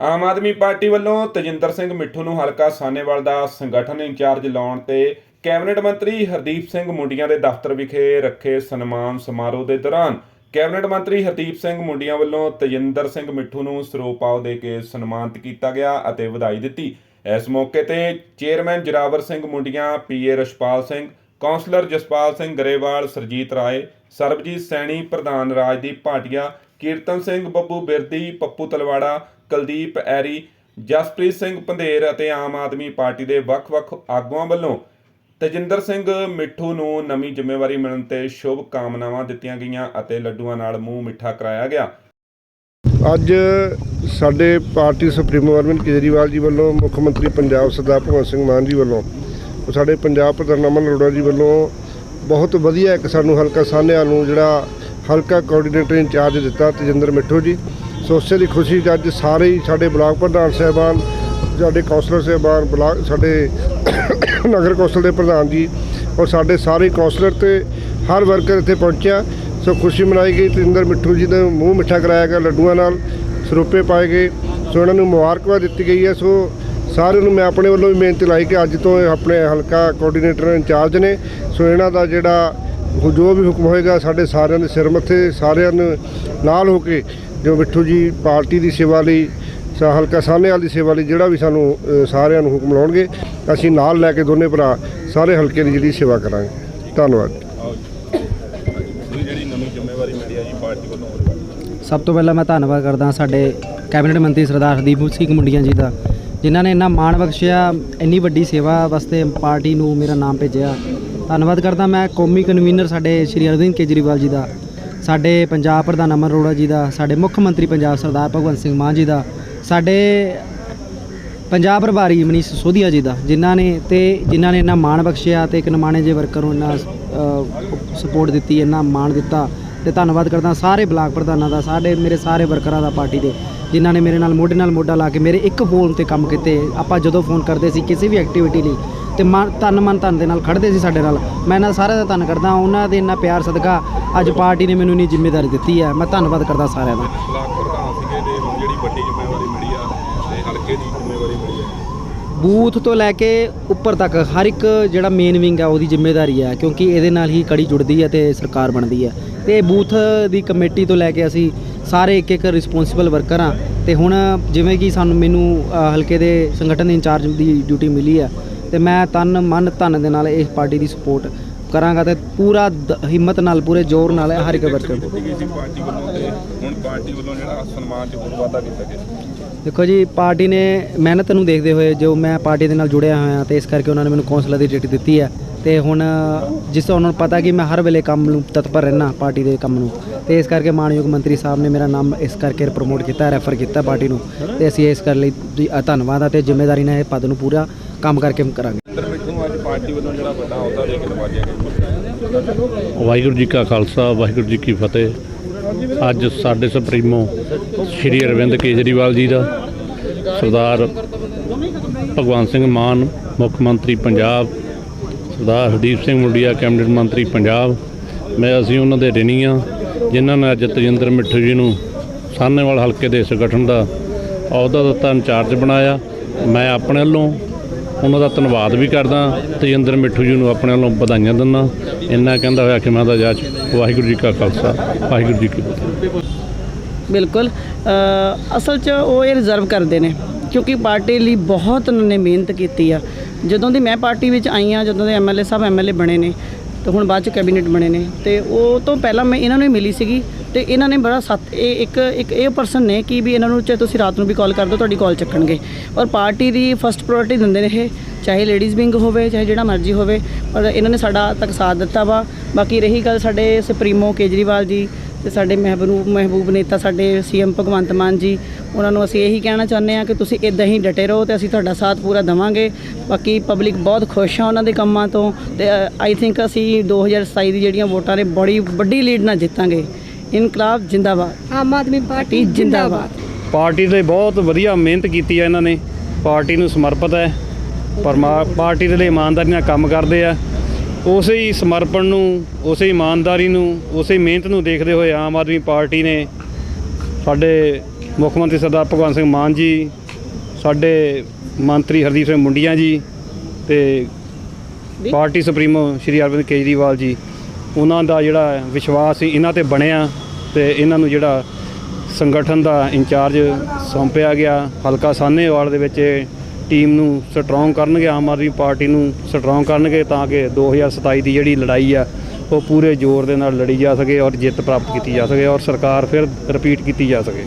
Aam Aadmi party ਵੱਲੋਂ ਤਜਿੰਦਰ ਸਿੰਘ ਮਿੱਠੂ ਨੂੰ ਹਲਕਾ ਸਾਨੇਵਾਲ ਦਾ ਸੰਗਠਨ ਇੰਚਾਰਜ ਲਾਉਣ ਤੇ ਕੈਬਨਿਟ ਮੰਤਰੀ ਹਰਦੀਪ ਸਿੰਘ ਮੁੰਡੀਆਂ ਦੇ ਦਫ਼ਤਰ ਵਿਖੇ ਰੱਖੇ ਸਨਮਾਨ ਸਮਾਰੋਹ ਦੇ ਦੌਰਾਨ ਕੈਬਨਿਟ ਮੰਤਰੀ ਹਰਦੀਪ ਸਿੰਘ ਮੁੰਡੀਆਂ ਵੱਲੋਂ ਤਜਿੰਦਰ ਸਿੰਘ ਮਿੱਠੂ ਨੂੰ ਸਰੋਪਾਓ ਦੇ ਕੇ ਸਨਮਾਨਿਤ ਕੀਤਾ ਗਿਆ ਅਤੇ ਵਧਾਈ ਦਿੱਤੀ। ਇਸ ਮੌਕੇ ਤੇ chairman Jarawar Singh Mundian, PA Rashpal Singh, councillor Jaspal Singh Grewal, Surjit Rai, Sarbjit Saini, ਪ੍ਰਧਾਨ ਰਾਜਦੀਪ ਭਾਟੀਆ, ਕੀਰਤਨ ਸਿੰਘ ਬੱਬੂ ਬਿਰਦੀ, ਪੱਪੂ ਤਲਵਾੜਾ ਕੁਲਦੀਪ ਐਰੀ, ਜਸਪ੍ਰੀਤ ਸਿੰਘ ਪੰਧੇਰ ਅਤੇ ਆਮ ਆਦਮੀ ਪਾਰਟੀ ਦੇ ਵੱਖ-ਵੱਖ ਆਗੂਆਂ ਵੱਲੋਂ ਤਜਿੰਦਰ ਸਿੰਘ ਮਿੱਠੂ ਨੂੰ ਨਵੀਂ ਜ਼ਿੰਮੇਵਾਰੀ ਮਿਲਣ ਤੇ ਸ਼ੁਭ ਕਾਮਨਾਵਾਂ ਦਿੱਤੀਆਂ ਗਈਆਂ ਅਤੇ ਲੱਡੂਆਂ ਨਾਲ ਮੂੰਹ ਮਿੱਠਾ ਕਰਾਇਆ ਗਿਆ। ਅੱਜ ਸਾਡੇ ਪਾਰਟੀ ਸੁਪਰੀਮੋ ਅਰਵਿੰਦ ਕੇਜਰੀਵਾਲ ਜੀ ਵੱਲੋਂ ਮੁੱਖ ਮੰਤਰੀ ਪੰਜਾਬ ਸਰਦਾਰ ਭਗਵੰਤ ਸਿੰਘ ਮਾਨ ਜੀ ਵੱਲੋਂ ਸਾਡੇ ਪੰਜਾਬ ਪ੍ਰਧਾਨ ਅਮਨ ਅਰੋੜਾ ਜੀ ਵੱਲੋਂ ਬਹੁਤ ਵਧੀਆ ਇੱਕ ਸਾਨੂੰ ਹਲਕਾ ਸਾਹਨਿਆਂ ਨੂੰ ਜਿਹੜਾ ਹਲਕਾ ਕੋਆਰਡੀਨੇਟਰ ਇੰਚਾਰਜ ਦਿੱਤਾ ਤੇਜਿੰਦਰ ਮਿੱਠੂ ਜੀ। ਸੋ ਉਸੇ ਦੀ ਖੁਸ਼ੀ 'ਚ ਅੱਜ ਸਾਰੇ ਹੀ ਸਾਡੇ ਬਲਾਕ ਪ੍ਰਧਾਨ ਸਾਹਿਬਾਨ, ਸਾਡੇ ਕੌਂਸਲਰ ਸਾਹਿਬਾਨ, ਬਲਾਕ ਸਾਡੇ ਨਗਰ ਕੌਂਸਲ ਦੇ ਪ੍ਰਧਾਨ ਜੀ ਔਰ ਸਾਡੇ ਸਾਰੇ ਕੌਂਸਲਰ ਤੇ ਹਰ ਵਰਕਰ ਇੱਥੇ ਪਹੁੰਚਿਆ। ਸੋ ਖੁਸ਼ੀ ਮਨਾਈ ਗਈ ਤੇਜਿੰਦਰ ਮਿੱਠੂ ਜੀ ਦਾ ਮੂੰਹ ਮਿੱਠਾ ਕਰਾਇਆ ਗਿਆ, ਲੱਡੂਆਂ ਨਾਲ ਸਰੋਪੇ ਪਾਏ ਗਏ। ਸੋ ਇਹਨਾਂ ਨੂੰ ਮੁਬਾਰਕਬਾਦ ਦਿੱਤੀ ਗਈ ਹੈ। ਸੋ ਸਾਰਿਆਂ ਨੂੰ ਮੈਂ ਆਪਣੇ ਵੱਲੋਂ ਵੀ ਬੇਨਤੀ ਲਾਈ ਕਿ ਅੱਜ ਤੋਂ ਆਪਣੇ ਹਲਕਾ ਕੋਆਰਡੀਨੇਟਰ ਇੰਚਾਰਜ ਨੇ। ਸੋ ਇਹਨਾਂ ਦਾ ਜਿਹੜਾ ਜੋ ਵੀ ਹੁਕਮ ਹੋਏਗਾ, ਸਾਡੇ ਸਾਰਿਆਂ ਦੇ ਸਿਰ ਮੱਥੇ ਸਾਰਿਆਂ ਨੂੰ ਨਾਲ ਹੋ ਕੇ ਜੋ ਮਿੱਠੂ ਜੀ ਪਾਰਟੀ ਦੀ ਸੇਵਾ ਲਈ ਸਾ ਹਲਕਾ ਸਾਹਨੇਵਾਲ ਦੀ ਸੇਵਾ ਲਈ ਜਿਹੜਾ ਵੀ ਸਾਨੂੰ ਸਾਰਿਆਂ ਨੂੰ ਹੁਕਮ ਲਾਉਣਗੇ ਅਸੀਂ ਨਾਲ ਲੈ ਕੇ ਦੋਨੇ ਭਰਾ ਸਾਰੇ ਹਲਕੇ ਦੀ ਜਿਹੜੀ ਸੇਵਾ ਕਰਾਂਗੇ। ਧੰਨਵਾਦ। ਜਿਹੜੀ ਨਵੀਂ ਜ਼ਿੰਮੇਵਾਰੀ ਮਿਲੀ ਹੈ ਜੀ ਪਾਰਟੀ ਵੱਲੋਂ ਸਭ ਤੋਂ ਪਹਿਲਾਂ ਮੈਂ ਧੰਨਵਾਦ ਕਰਦਾ ਸਾਡੇ ਕੈਬਨਿਟ ਮੰਤਰੀ ਸਰਦਾਰ ਹਰਦੀਪ ਸਿੰਘ ਮੁੰਡੀਆਂ ਜੀ ਦਾ ਜਿਨ੍ਹਾਂ ਨੇ ਇੰਨਾ ਮਾਣ ਬਖਸ਼ਿਆ ਇੰਨੀ ਵੱਡੀ ਸੇਵਾ ਵਾਸਤੇ ਪਾਰਟੀ ਨੂੰ ਮੇਰਾ ਨਾਮ ਭੇਜਿਆ। ਧੰਨਵਾਦ ਕਰਦਾ ਮੈਂ ਕੌਮੀ ਕਨਵੀਨਰ ਸਾਡੇ ਸ਼੍ਰੀ ਅਰਵਿੰਦ ਕੇਜਰੀਵਾਲ ਜੀ ਦਾ। ਸਾਡੇ ਪੰਜਾਬ ਪ੍ਰਧਾਨ ਅਮਰ ਅਰੋੜਾ ਜੀ ਦਾ, ਸਾਡੇ ਮੁੱਖ ਮੰਤਰੀ ਪੰਜਾਬ ਸਰਦਾਰ ਭਗਵੰਤ ਸਿੰਘ ਮਾਨ ਜੀ ਦਾ, ਸਾਡੇ ਪੰਜਾਬ ਪ੍ਰਭਾਰੀ ਮਨੀਸ਼ ਸੋਧੀਆ ਜੀ ਦਾ, ਜਿਨ੍ਹਾਂ ਨੇ ਤੇ ਜਿਨ੍ਹਾਂ ਨੇ ਇੰਨਾ ਮਾਣ ਬਖਸ਼ਿਆ ਤੇ ਇੱਕ ਨਮਾਣੇ ਜੇ ਵਰਕਰ ਨੂੰ ਇੰਨਾ ਸਪੋਰਟ ਦਿੱਤੀ, ਇੰਨਾ ਮਾਣ ਦਿੱਤਾ ਤੇ ਧੰਨਵਾਦ ਕਰਦਾ ਸਾਰੇ ਬਲਾਕ ਪ੍ਰਧਾਨਾਂ ਦਾ, ਸਾਡੇ, ਮੇਰੇ ਸਾਰੇ ਵਰਕਰਾਂ ਦਾ ਪਾਰਟੀ ਦੇ, ਜਿਨ੍ਹਾਂ ਨੇ ਮੇਰੇ ਨਾਲ ਮੋਢੇ ਨਾਲ ਮੋਢਾ ਲਾ ਕੇ ਮੇਰੇ ਇੱਕ ਫੋਨ ਤੇ ਕੰਮ ਕੀਤੇ। ਆਪਾਂ ਜਦੋਂ ਫੋਨ ਕਰਦੇ ਸੀ ਕਿਸੇ ਵੀ ਐਕਟੀਵਿਟੀ ਲਈ ਤੇ ਮਨ ਤਨ ਮਨ ਧਨ ਦੇ ਨਾਲ ਖੜਦੇ ਸੀ ਸਾਡੇ ਨਾਲ। ਮੈਂ ਇਹਨਾਂ ਸਾਰਿਆਂ ਦਾ ਧੰਨ ਕਰਦਾ, ਉਹਨਾਂ ਦੇ ਇੰਨਾ ਪਿਆਰ ਸਦਕਾ ਅੱਜ ਪਾਰਟੀ ਨੇ ਮੈਨੂੰ ਇੰਨੀ ਜ਼ਿੰਮੇਵਾਰੀ ਦਿੱਤੀ ਹੈ ਮੈਂ ਧੰਨਵਾਦ ਕਰਦਾ ਸਾਰਿਆਂ ਦਾ। ਬਲਾਕ ਪ੍ਰਧਾਨ ਸੀਗੇ ਤੇ ਹੁਣ ਜਿਹੜੀ ਵੱਡੀ ਜ਼ਿੰਮੇਵਾਰੀ ਮਿਲੀ ਆ ਤੇ ਹਲਕੇ ਦੀ ਜ਼ਿੰਮੇਵਾਰੀ ਮਿਲੀ ਹੈ ਬੂਥ ਤੋਂ ਲੈ ਕੇ ਉੱਪਰ ਤੱਕ ਹਰ ਇੱਕ ਜਿਹੜਾ ਮੇਨ ਵਿੰਗ ਹੈ ਉਹਦੀ ਜ਼ਿੰਮੇਵਾਰੀ ਹੈ ਕਿਉਂਕਿ ਇਹਦੇ ਨਾਲ ਹੀ ਕੜੀ ਜੁੜਦੀ ਹੈ ਤੇ ਸਰਕਾਰ ਬਣਦੀ ਹੈ ਤੇ ਬੂਥ ਦੀ ਕਮੇਟੀ ਤੋਂ ਲੈ ਕੇ ਅਸੀਂ ਸਾਰੇ ਇੱਕ ਇੱਕ ਰਿਸਪੌਂਸਿਬਲ ਵਰਕਰ ਹਾਂ ਤੇ ਹੁਣ ਜਿਵੇਂ ਕਿ ਸਾਨੂੰ ਮੈਨੂੰ ਹਲਕੇ ਦੇ ਸੰਗਠਨ ਦੇ ਇੰਚਾਰਜ ਦੀ ਡਿਊਟੀ ਮਿਲੀ ਹੈ ਤੇ ਮੈਂ ਤਨ ਮਨ ਧਨ ਦੇ ਨਾਲ ਇਸ ਪਾਰਟੀ ਦੀ ਸਪੋਰਟ ਕਰਾਂਗਾ ਤੇ ਪੂਰਾ ਦ- ਹਿੰਮਤ ਨਾਲ ਪੂਰੇ ਜ਼ੋਰ ਨਾਲ ਹਰ ਇੱਕ ਵਰਕਰ ਨੂੰ। ਦਿੱਤੀ ਗਈ ਸੀ ਪਾਰਟੀ ਵੱਲੋਂ ਤੇ ਹੁਣ ਪਾਰਟੀ ਵੱਲੋਂ ਜਿਹੜਾ ਸਨਮਾਨ ਚ ਹੋਰ ਵਾਧਾ ਕੀਤਾ ਗਿਆ। ਦੇਖੋ ਜੀ ਪਾਰਟੀ ਨੇ ਮਿਹਨਤ ਨੂੰ ਦੇਖਦੇ ਹੋਏ ਜੋ ਮੈਂ ਪਾਰਟੀ ਦੇ ਨਾਲ ਜੁੜਿਆ ਹੋਇਆ ਤੇ ਇਸ ਕਰਕੇ ਉਹਨਾਂ ਨੇ ਮੈਨੂੰ ਕੌਂਸਲਰ ਦੀ ਡਿਊਟੀ ਦਿੱਤੀ ਹੈ ਤੇ ਹੁਣ ਜਿਸ ਤੋਂ ਉਹਨਾਂ ਨੂੰ ਪਤਾ ਕਿ ਮੈਂ ਹਰ ਵੇਲੇ ਕੰਮ ਨੂੰ ਤਤਪਰ ਰਹਿਣਾ ਪਾਰਟੀ ਦੇ ਕੰਮ ਨੂੰ ਤੇ ਇਸ ਕਰਕੇ ਮਾਨਯੋਗ ਮੰਤਰੀ ਸਾਹਿਬ ਨੇ ਮੇਰਾ ਨਾਮ ਇਸ ਕਰਕੇ ਪ੍ਰਮੋਟ ਕੀਤਾ ਰੈਫਰ ਕੀਤਾ ਪਾਰਟੀ ਨੂੰ ਤੇ ਅਸੀਂ ਇਸ ਕਰ ਲਈ ਜੀ, ਧੰਨਵਾਦ ਆ ਤੇ ਜ਼ਿੰਮੇਵਾਰੀ ਨਾਲ ਇਹ ਪਦ ਨੂੰ ਪੂਰਾ ਕੰਮ ਕਰਕੇ ਕਰਾਂਗੇ। ਪਾਰਟੀ ਵੱਲੋਂ ਜਿਹੜਾ ਵੱਡਾ ਅਹੁਦਾ ਦੇ ਕੇ ਨਵਾਜਿਆ ਗਿਆ। ਵਾਹਿਗੁਰੂ ਜੀ ਕਾ ਖਾਲਸਾ, ਵਾਹਿਗੁਰੂ ਜੀ ਕੀ ਫਤਿਹ। ਅੱਜ ਸਾਡੇ ਸੁਪਰੀਮੋ ਸ਼੍ਰੀ ਅਰਵਿੰਦ ਕੇਜਰੀਵਾਲ ਜੀ ਦਾ, ਸਰਦਾਰ ਭਗਵੰਤ ਸਿੰਘ ਮਾਨ, ਮੁੱਖ ਮੰਤਰੀ ਪੰਜਾਬ, ਸਰਦਾਰ ਹਰਦੀਪ ਸਿੰਘ ਮੁੰਡੀਆ, ਕੈਬਨਿਟ ਮੰਤਰੀ ਪੰਜਾਬ। ਮੈਂ, ਅਸੀਂ ਉਹਨਾਂ ਦੇ ਰਿਣੀ ਹਾਂ, ਜਿਨ੍ਹਾਂ ਨੇ ਅੱਜ ਤਜਿੰਦਰ ਮਿੱਠੂ ਜੀ ਨੂੰ ਸਾਹਨੇਵਾਲ ਹਲਕੇ ਦੇ ਸੰਗਠਨ ਦਾ ਅਹੁਦਾ ਦਿੱਤਾ, ਇੰਚਾਰਜ ਬਣਾਇਆ। ਮੈਂ ਆਪਣੇ ਵੱਲੋਂ ਉਹਨਾਂ ਦਾ ਧੰਨਵਾਦ ਵੀ ਕਰਦਾ ਤੇਜਿੰਦਰ ਮਿੱਠੂ ਜੀ ਨੂੰ ਆਪਣੇ ਵੱਲੋਂ ਵਧਾਈਆਂ ਦਿੰਦਾ। ਇੰਨਾ ਕਹਿੰਦਾ ਹੋਇਆ ਕਿ ਮੈਂ ਦਾ ਜਾਚ ਵਾਹਿਗੁਰੂ ਜੀ ਕਾ ਖਾਲਸਾ, ਵਾਹਿਗੁਰੂ ਜੀ ਕੀ ਫਤਿਹ। ਬਿਲਕੁਲ ਅਸਲ 'ਚ ਉਹ ਇਹ ਰਿਜ਼ਰਵ ਕਰਦੇ ਨੇ, ਕਿਉਂਕਿ ਪਾਰਟੀ ਲਈ ਬਹੁਤ ਉਹਨਾਂ ਨੇ ਮਿਹਨਤ ਕੀਤੀ ਆ। ਜਦੋਂ ਦੀ ਮੈਂ ਪਾਰਟੀ ਵਿੱਚ ਆਈ ਆ ਜਦੋਂ ਦੇ ਐਮਐਲਏ ਸਾਹਿਬ ਐਮਐਲਏ ਬਣੇ ਨੇ, ਤੇ ਹੁਣ ਬਾਅਦ ਚ ਕੈਬਨਿਟ ਬਣੇ ਨੇ, ਤੇ ਉਹ ਤੋਂ ਪਹਿਲਾਂ ਮੈਂ ਇਹਨਾਂ ਨੂੰ ਹੀ ਮਿਲੀ ਸੀਗੀ। ਤੇ ਇਹਨਾਂ ਨੇ ਬੜਾ ਸੱਤ, ਇਹ ਇੱਕ ਇੱਕ ਇਹ ਪਰਸਨ ਨੇ ਕਿ ਵੀ ਇਹਨਾਂ ਨੂੰ ਚਾਹੇ ਤੁਸੀਂ ਰਾਤ ਨੂੰ ਵੀ ਕਾਲ ਕਰ ਦਿਓ, ਤੁਹਾਡੀ ਕਾਲ ਚੱਕਣਗੇ। ਔਰ ਪਾਰਟੀ ਦੀ ਫਸਟ ਪ੍ਰਾਇੋਰਟੀ ਦਿੰਦੇ ਨੇ ਇਹ, ਚਾਹੇ ਲੇਡੀਜ਼ ਵਿੰਗ ਹੋਵੇ, ਚਾਹੇ ਜਿਹੜਾ ਮਰਜ਼ੀ ਹੋਵੇ, ਪਰ ਇਹਨਾਂ ਨੇ ਸਾਡਾ ਤੱਕ ਸਾਥ ਦਿੱਤਾ ਵਾ। ਬਾਕੀ ਰਹੀ ਗੱਲ ਸਾਡੇ ਸੁਪਰੀਮੋ ਕੇਜਰੀਵਾਲ ਜੀ ਤੇ ਸਾਡੇ ਮਹਿਬੂਬ ਮਹਿਬੂਬ ਨੇਤਾ ਸਾਡੇ ਸੀਐਮ ਭਗਵੰਤ ਮਾਨ ਜੀ, ਉਹਨਾਂ ਨੂੰ ਅਸੀਂ ਇਹੀ ਕਹਿਣਾ ਚਾਹੁੰਦੇ ਹਾਂ ਕਿ ਤੁਸੀਂ ਇਦਾਂ ਹੀ ਡਟੇ ਰਹੋ ਤੇ ਅਸੀਂ ਤੁਹਾਡਾ ਸਾਥ ਪੂਰਾ ਦੇਵਾਂਗੇ। ਬਾਕੀ ਪਬਲਿਕ ਬਹੁਤ ਖੁਸ਼ ਆ ਉਹਨਾਂ ਦੇ ਕੰਮਾਂ ਤੋਂ ਤੇ ਆਈ ਥਿੰਕ ਅਸੀਂ 2027 ਦੀ ਜਿਹੜੀਆਂ ਵੋਟਾਂ ਨੇ, ਬੜੀ, ਵੱਡੀ ਲੀਡ ਨਾਲ ਜਿੱਤਾਂਗੇ। ਇਨਕਲਾਬ ਜਿੰਦਾਬਾਦ। ਆਮ ਆਦਮੀ ਪਾਰਟੀ ਜਿੰਦਾਬਾਦ। ਪਾਰਟੀ ਦੇ ਬਹੁਤ ਵਧੀਆ ਮਿਹਨਤ ਕੀਤੀ ਹੈ ਇਹਨਾਂ ਨੇ। ਪਾਰਟੀ ਨੂੰ ਸਮਰਪਿਤ ਹੈ। ਪਰਮਾ ਪਾਰਟੀ ਦੇ ਲਈ ਇਮਾਨਦਾਰੀ ਨਾਲ ਕੰਮ ਕਰਦੇ ਆ। ਉਸੇ ਹੀ ਸਮਰਪਣ ਨੂੰ ਉਸੇ ਇਮਾਨਦਾਰੀ ਨੂੰ ਉਸੇ ਮਿਹਨਤ ਨੂੰ ਦੇਖਦੇ ਹੋਏ ਆਮ ਆਦਮੀ ਪਾਰਟੀ ਨੇ ਸਾਡੇ ਮੁੱਖ ਮੰਤਰੀ ਸਰਦਾਰ ਭਗਵੰਤ ਸਿੰਘ ਮਾਨ ਜੀ ਸਾਡੇ ਮੰਤਰੀ ਹਰਦੀਪ ਸਿੰਘ ਮੁੰਡੀਆਂ ਜੀ ਤੇ ਪਾਰਟੀ ਸੁਪਰੀਮੋ ਸ਼੍ਰੀ ਅਰਵਿੰਦ ਕੇਜਰੀਵਾਲ ਜੀ। ਉਹਨਾਂ ਦਾ ਜਿਹੜਾ ਵਿਸ਼ਵਾਸ ਸੀ, ਇਹਨਾਂ ਤੇ ਬਣਿਆ ਤੇ ਇਹਨਾਂ ਨੂੰ ਜਿਹੜਾ ਸੰਗਠਨ ਦਾ ਇੰਚਾਰਜ ਸੌਂਪਿਆ ਗਿਆ। ਹਲਕਾ ਸਾਹਨੇਵਾਲ ਦੇ ਵਿੱਚ ਇਹ ਟੀਮ ਨੂੰ ਸਟਰੋਂਗ ਕਰਨਗੇ, ਆਮ ਆਦਮੀ ਪਾਰਟੀ ਨੂੰ ਸਟਰੋਂਗ ਕਰਨਗੇ ਤਾਂ ਕਿ 2027 ਦੀ ਜਿਹੜੀ ਲੜਾਈ ਆ, ਉਹ ਪੂਰੇ ਜ਼ੋਰ ਦੇ ਨਾਲ ਲੜੀ ਜਾ ਸਕੇ ਔਰ ਜਿੱਤ ਪ੍ਰਾਪਤ ਕੀਤੀ ਜਾ ਸਕੇ ਔਰ ਸਰਕਾਰ ਫਿਰ ਰਿਪੀਟ ਕੀਤੀ ਜਾ ਸਕੇ।